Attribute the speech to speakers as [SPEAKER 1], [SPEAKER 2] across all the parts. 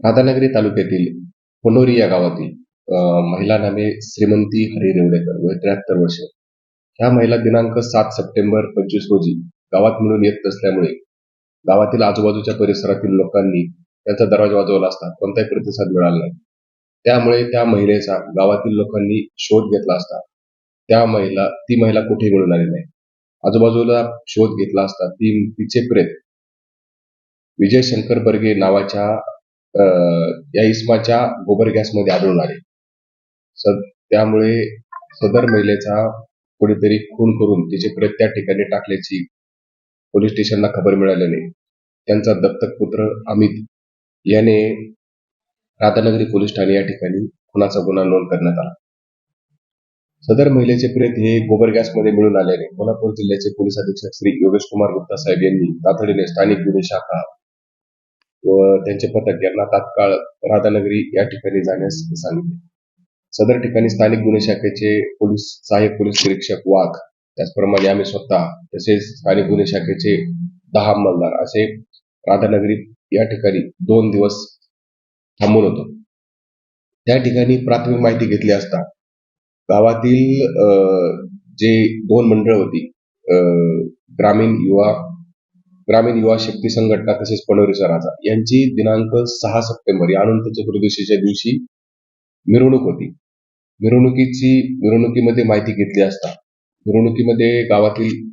[SPEAKER 1] राधानगरी तालुक्यातील पनोरी या गावातील महिला नामे श्रीमंती हरी रेवडेकर वय त्र्याहत्तर वर्ष. ह्या महिला दिनांक सात सप्टेंबर पंचवीस रोजी गावात मिळून येत नसल्यामुळे गावातील आजूबाजूच्या परिसरातील लोकांनी त्यांचा दरवाजा वाजवला असता कोणताही प्रतिसाद मिळाला नाही. त्यामुळे त्या महिलेचा गावातील लोकांनी शोध घेतला असता. त्या महिला ती महिला कुठे मिळून आली नाही. आजूबाजूला शोध घेतला असता ती तिचे प्रेत विजय शंकर बर्गे नावाच्या या इस्माच्या गोबर गॅसमध्ये आढळून आले. त्यामुळे सदर महिलेचा कोणीतरी खून करून तिचे प्रेत त्या ठिकाणी टाकल्याची पोलीस स्टेशनला खबर मिळाल्याने त्यांचा दत्तक पुत्र अमित याने राधानगरी पोलीस ठाणे या ठिकाणी खुनाचा गुन्हा नोंद करण्यात आला. सदर महिलेचे प्रेत हे गोबर गॅसमध्ये मिळून आल्याने कोल्हापूर जिल्ह्याचे पोलीस अधीक्षक श्री योगेश कुमार गुप्ता साहेब यांनी तातडीने स्थानिक गुन्हे शाखा व त्यांचे पथक यांना तात्काळ राधानगरी या ठिकाणी जाण्यास सांगितले. सदर ठिकाणी स्थानिक गुन्हे शाखेचे पोलीस सहाय्यक पोलीस निरीक्षक वाघ त्याचप्रमाणे आम्ही स्वतः तसेच स्थानिक गुन्हे शाखेचे दहा अंमलदार असे राधानगरी या ठिकाणी दोन दिवस थांबून होतो. त्या ठिकाणी प्राथमिक माहिती घेतली असता गावातील अं, जे दोन मंडळ होती अं, ग्रामीण युवा ग्रामीण युवा शक्ती संघटना तसेच पनोरीचा राजा यांची दिनांक सहा सप्टेंबर या अनंत चतुर्दशीच्या दिवशी मिरवणूक होती. मिरवणुकीची मिरवणुकीमध्ये माहिती घेतली असता मिरवणुकीमध्ये गावातील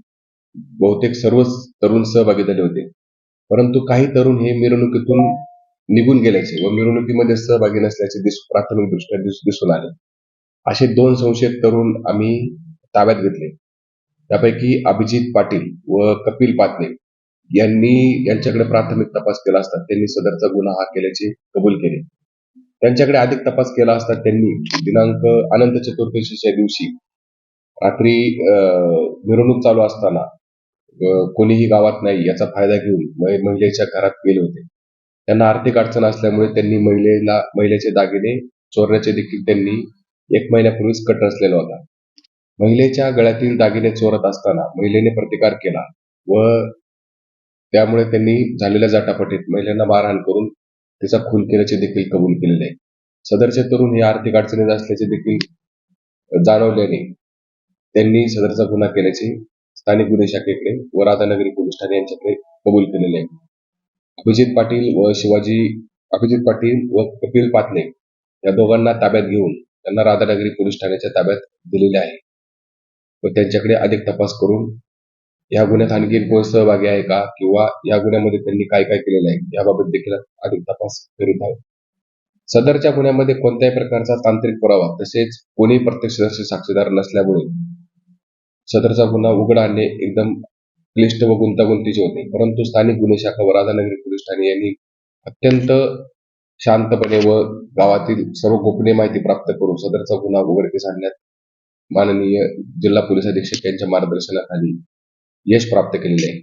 [SPEAKER 1] बहुतेक सर्वच तरुण सहभागी झाले होते. परंतु काही तरुण हे मिरवणुकीतून निघून गेल्याचे व मिरवणुकीमध्ये सहभागी नसल्याचे दिस प्राथमिक दृष्ट्या दिसून आले. असे दोन संशयित तरुण आम्ही ताब्यात घेतले. त्यापैकी अभिजित पाटील व कपिल पाटणे यांनी यांच्याकडे प्राथमिक तपास केला असता त्यांनी सदरचा गुन्हा हा केल्याचे कबूल केले. त्यांच्याकडे अधिक तपास केला असता त्यांनी दिनांक अनंत चतुर्दशीच्या दिवशी रात्री अं, मिरवणूक चालू असताना कोणीही गावात नाही याचा फायदा घेऊन महिलेच्या घरात गेले होते. त्यांना आर्थिक अडचण असल्यामुळे त्यांनी महिलेला महिलेचे दागिने चोरण्याचे देखील त्यांनी एक महिन्यापूर्वीच कट रचलेला होता. महिलेच्या गळ्यातील दागिने चोरत असताना महिलेने प्रतिकार केला व त्यामुळे त्यांनी झालेल्या जाटापटीत महिलांना मारहाण करून तिचा खून केल्याचे देखील कबूल केलेले आहे. सदरचे तरुण हे आर्थिक अडचणीत असल्याचे देखील जाणवल्याने त्यांनी सदरचा गुन्हा केल्याचे स्थानिक गुन्हे शाखेकडे व राधानगरी पोलीस ठाणे यांच्याकडे कबूल केलेले आहे. अभिजित पाटील व शिवाजी अभिजित पाटील व कपिल पाटणे या दोघांना ताब्यात घेऊन त्यांना राधानगरी पोलीस ठाण्याच्या ताब्यात दिलेले आहे. व त्यांच्याकडे अधिक तपास करून या गुन्ह्यात आणखी कोण सहभागी आहे का? किंवा या गुन्ह्यामध्ये त्यांनी काय काय केलेलं आहे? याबाबत देखील अधिक तपास करीत आहोत. सदरच्या गुन्ह्यामध्ये कोणत्याही प्रकारचा तांत्रिक पुरावा तसेच कोणी प्रत्यक्षदर्शी साक्षीदार नसल्यामुळे सदरचा गुन्हा उघड आणणे एकदम क्लिष्ट व गुंतागुंतीचे होते. परंतु स्थानिक गुन्हे शाखा व राधानगरी पोलीस ठाणे यांनी अत्यंत शांतपणे व गावातील सर्व गोपनीय माहिती प्राप्त करून सदरचा गुन्हा उघडकीस आणण्यात माननीय जिल्हा पोलीस अधीक्षक यांच्या मार्गदर्शनाखाली यश प्राप्त केलेले आहे.